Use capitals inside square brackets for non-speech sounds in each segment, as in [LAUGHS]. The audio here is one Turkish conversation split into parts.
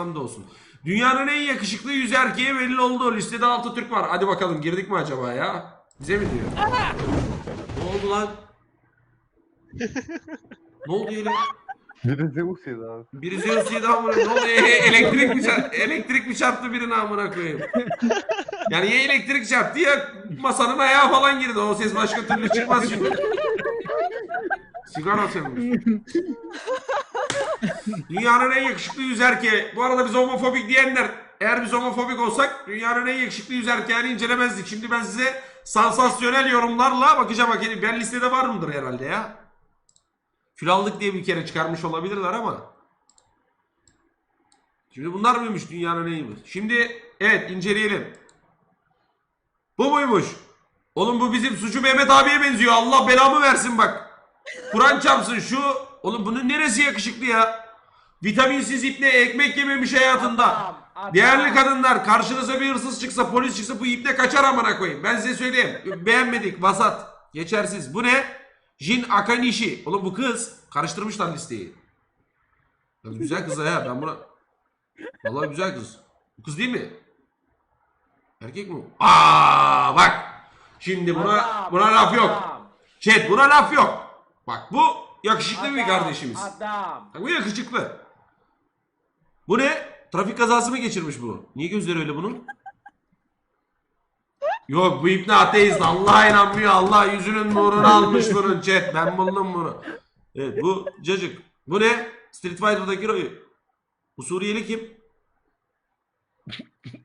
Hamdolsun. Dünyanın en yakışıklı yüz erkeği belli oldu. Listede 6 Türk var. Hadi bakalım girdik mi acaba ya? Bize mi diyor? ne oldu lan? ne oldu yine? Biri Zeus yedi abi. Biri Zeus yedi amına. Ne oldu? E- elektrik mi çarptı? Elektrik mi çarptı birine amına koyayım? Yani ya elektrik çarptı ya masanın ayağı falan girdi. O ses başka türlü çıkmaz şimdi. Sigara sönmüş. Dünyanın en yakışıklı yüz erkeği. Bu arada biz homofobik diyenler eğer biz homofobik olsak dünyanın en yakışıklı yüz erkeğini incelemezdik. Şimdi ben size sansasyonel yorumlarla bakacağım. Bakayım ben listede var mıdır herhalde ya? Krallık diye bir kere çıkarmış olabilirler ama. Şimdi bunlar mıymış dünyanın en iyi? Şimdi evet inceleyelim. Bu muymuş? Oğlum bu bizim suçu Mehmet abiye benziyor. Allah belamı versin bak. Kur'an çarpsın şu. Oğlum bunun neresi yakışıklı ya? Vitaminsiz ipne ekmek yememiş hayatında. Adam, adam. Değerli kadınlar karşınıza bir hırsız çıksa polis çıksa bu ipne kaçar amına koyayım. Ben size söyleyeyim. Beğenmedik vasat. Geçersiz. Bu ne? Jin Akanishi. Oğlum bu kız. Karıştırmışlar listeyi. Ya güzel kız ha ben buna. Vallahi güzel kız. Bu kız değil mi? Erkek mi? Aa bak. Şimdi buna buna laf yok. Chat buna laf yok. Bak bu yakışıklı bir adam, kardeşimiz. Adam. Bak bu yakışıklı. Bu ne? Trafik kazası mı geçirmiş bu? Niye gözleri öyle bunun? Yok bu ipne ateist. Allah'a inanmıyor. Allah yüzünün nurunu almış bunun chat. Ben buldum bunu. Evet bu cacık. Bu ne? Street Fighter'daki Roy. Bu Suriyeli kim?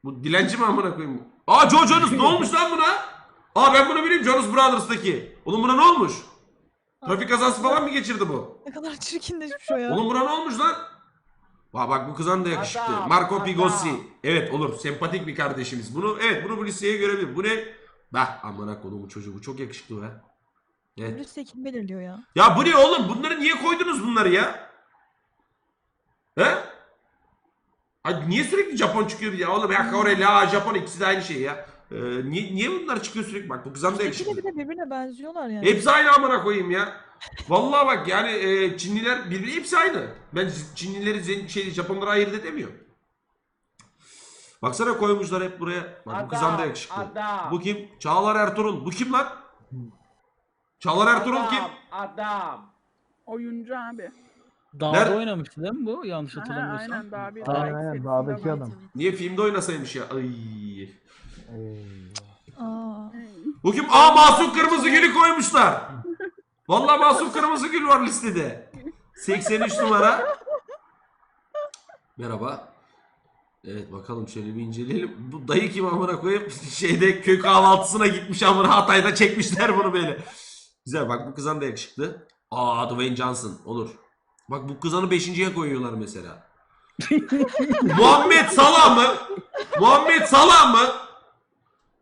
Bu dilenci mi amına koyayım? Aa Joe Jonas ne olmuş lan buna? Aa ben bunu bileyim Jonas Brothers'taki. Oğlum buna ne olmuş? Trafik kazası falan mı geçirdi bu? Ne kadar çirkinleşmiş o ya. Oğlum buna ne olmuş lan? Bak bak bu kızan da yakışıklı. Adam, Marco adam. Pigossi. Evet olur. Sempatik bir kardeşimiz. Bunu evet bunu bu listeye görebilir. Bu ne? Bah amına kodumu çocuğu. Bu çok yakışıklı be. Evet. Liste kim belirliyor ya? Ya bu ne oğlum? Bunları niye koydunuz bunları ya? He? Ay niye sürekli Japon çıkıyor ya? Oğlum ya Kore, La, Japon ikisi de aynı şey ya. Ee, niye, niye bunlar çıkıyor sürekli? Bak bu kızan da yakışıklı. bir de birbirine benziyorlar yani. Hepsi aynı amına koyayım ya. Vallahi bak yani e, Çinliler birbiri hepsi aynı. Ben Çinlileri zen- şey Japonlara ayırt edemiyorum. Baksana koymuşlar hep buraya. Bak bu kızan da Adam, yakışıklı. adam. Bu kim? Çağlar Ertuğrul. Bu kim lan? Çağlar Ertuğrul kim? Adam, Adam. Oyuncu abi. Dağda Nerede? oynamıştı değil mi bu? Yanlış hatırlamıyorsam. aynen daha bir Aynen, daha aynen, dağdaki adam. Niye filmde oynasaymış ya? Ay. Aa. Bu kim? Aa Masum Kırmızı Gül'ü koymuşlar. Vallahi Masum Kırmızı Gül var listede. 83 numara. Merhaba. Evet bakalım şöyle bir inceleyelim. Bu dayı kim amına koyup şeyde köy kahvaltısına gitmiş amına Hatay'da çekmişler bunu böyle. Güzel bak bu kızan da yakışıklı. Aa Dwayne Johnson olur. Bak bu kızanı beşinciye koyuyorlar mesela. [LAUGHS] Muhammed Salah mı? Muhammed Salah mı?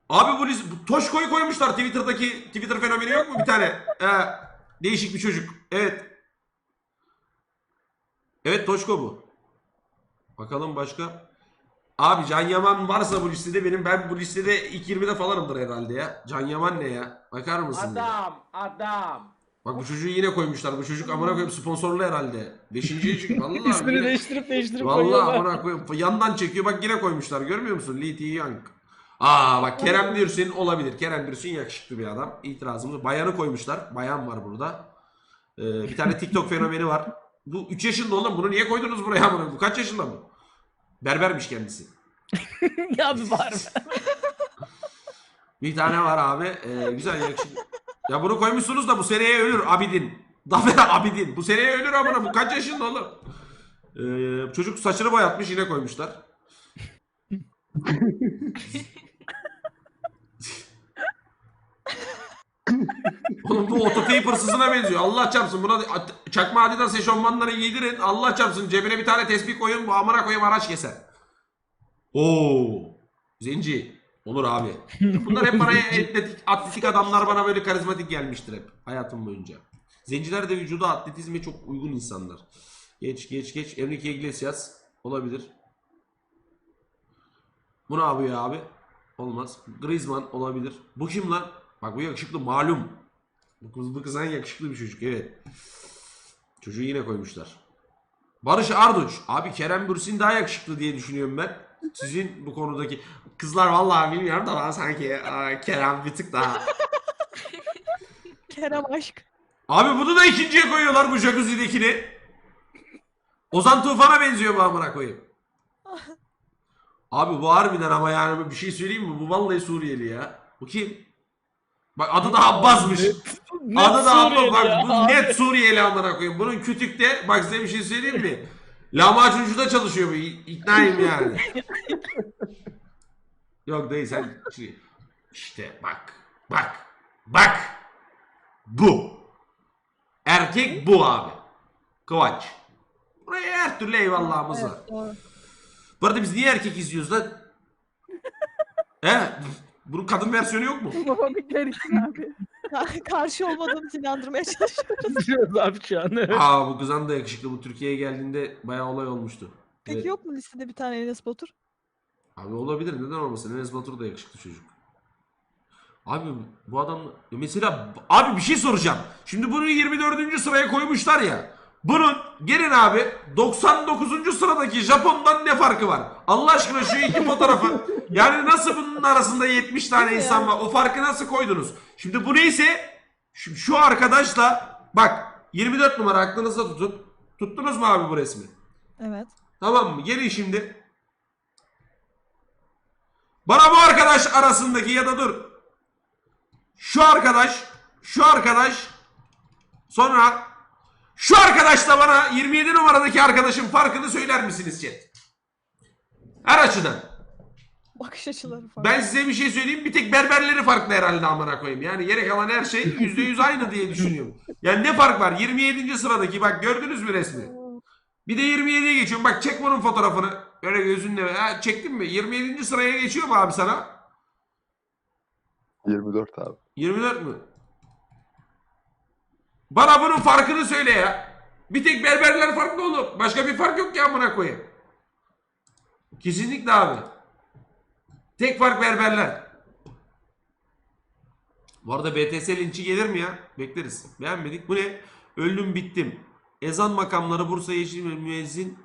Abi bu, bu Toşko'yu koymuşlar Twitter'daki Twitter fenomeni yok mu bir tane? Ee, değişik bir çocuk. Evet. Evet Toşko bu. Bakalım başka. Abi Can Yaman varsa bu listede benim ben bu listede ilk 20'de falanımdır herhalde ya. Can Yaman ne ya? Bakar mısın? Adam, adam. Bak bu çocuğu yine koymuşlar. Bu çocuk amına koyayım sponsorlu herhalde. Beşinciye [LAUGHS] çık. Vallahi İsmini yine- değiştirip değiştirip Vallahi koyuyorlar. amına koyayım. Yandan çekiyor. Bak yine koymuşlar. Görmüyor musun? Lee Ti Young. Aa bak Kerem Bürsin olabilir. Kerem Bürsin yakışıklı bir adam. İtirazımız. Bayanı koymuşlar. Bayan var burada. Ee, bir tane TikTok [LAUGHS] fenomeni var. Bu 3 yaşında oğlum. Bunu niye koydunuz buraya? Bu kaç yaşında bu? Berbermiş kendisi. [LAUGHS] ya bir var. [LAUGHS] Bir tane var abi. Ee, güzel yakışıklı. Ya bunu koymuşsunuz da bu seneye ölür Abidin. Dafer Abidin. Bu seneye ölür amına. Bu kaç yaşında oğlum? Ee, çocuk saçını boyatmış yine koymuşlar. Oğlum bu ototeyip hırsızına benziyor. Allah çarpsın. Buna at- çakma Adidas eşofmanları giydirin. Allah çarpsın. Cebine bir tane tespih koyun. Bu amına koyayım araç keser. Oo. Zenci. Olur abi. Bunlar hep bana [LAUGHS] atletik, atletik adamlar bana böyle karizmatik gelmiştir hep. Hayatım boyunca. Zenciler de vücuda atletizme çok uygun insanlar. Geç geç geç. Enrique Iglesias. Olabilir. Bu ne yapıyor abi? Olmaz. Griezmann olabilir. Bu kim lan? Bak bu yakışıklı malum. Bu kız, bu kızan yakışıklı bir çocuk evet. Çocuğu yine koymuşlar. Barış Arduç. Abi Kerem Bürsin daha yakışıklı diye düşünüyorum ben. Sizin bu konudaki kızlar vallahi bilmiyorum da ben sanki aa, Kerem bir tık daha. [LAUGHS] Kerem aşk. Abi bunu da ikinciye koyuyorlar bu jacuzzi'dekini. Ozan Tufan'a benziyor bu amına koyayım. [LAUGHS] Abi bu harbiden ama yani bir şey söyleyeyim mi? Bu vallahi Suriyeli ya. Bu kim? Bak adı da Abbas'mış. Net Adı da Abbas. Bak ya. bu net Suriyeli amına koyayım. Bunun kütükte bak size bir şey söyleyeyim mi? [LAUGHS] Lahmacuncuda çalışıyor bu. İknayım yani. [LAUGHS] Yok dayı sen şey- işte bak. Bak. Bak. Bu. Erkek bu abi. Kıvanç. Buraya her türlü eyvallahımız var. Evet. Bu arada biz niye erkek izliyoruz lan? [LAUGHS] He? Bunun kadın versiyonu yok mu? [LAUGHS] Baba bir karışsın abi. Ka- Karşı olmadığımızı inandırmaya çalışıyoruz. [LAUGHS] Abi şu an. evet. Aa bu kızan da yakışıklı. Bu Türkiye'ye geldiğinde bayağı olay olmuştu. Peki Evet. yok mu listede bir tane Enes Batur? Abi olabilir neden olmasın? Enes Batur da yakışıklı çocuk. Abi bu adam Ya mesela abi bir şey soracağım. Şimdi bunu 24. sıraya koymuşlar ya. Bunun gelin abi 99. sıradaki Japon'dan ne farkı var? Allah aşkına şu iki fotoğrafı yani nasıl bunun arasında 70 tane insan var? O farkı nasıl koydunuz? Şimdi bu neyse şu, şu arkadaşla bak 24 numara aklınızda tutun. Tuttunuz mu abi bu resmi? Evet. Tamam mı? Gelin şimdi. Bana bu arkadaş arasındaki ya da dur. Şu arkadaş, şu arkadaş, sonra şu arkadaşla bana 27 numaradaki arkadaşın farkını söyler misiniz chat? Her açıdan. Bakış açıları falan. Ben size bir şey söyleyeyim. Bir tek berberleri farklı herhalde amına koyayım. Yani gerek kalan her şey %100 aynı diye düşünüyorum. Yani ne fark var? 27. sıradaki bak gördünüz mü resmi? Bir de 27'ye geçiyorum. Bak çek bunun fotoğrafını. Öyle gözünle. Ha, çektin mi? 27. sıraya geçiyor mu abi sana? 24 abi. 24 mü? Bana bunun farkını söyle ya. Bir tek berberler farklı olur. Başka bir fark yok ki amına koyayım. Kesinlikle abi. Tek fark berberler. Bu arada BTS linçi gelir mi ya? Bekleriz. Beğenmedik. Bu ne? Öldüm bittim. Ezan makamları Bursa Yeşil Müezzin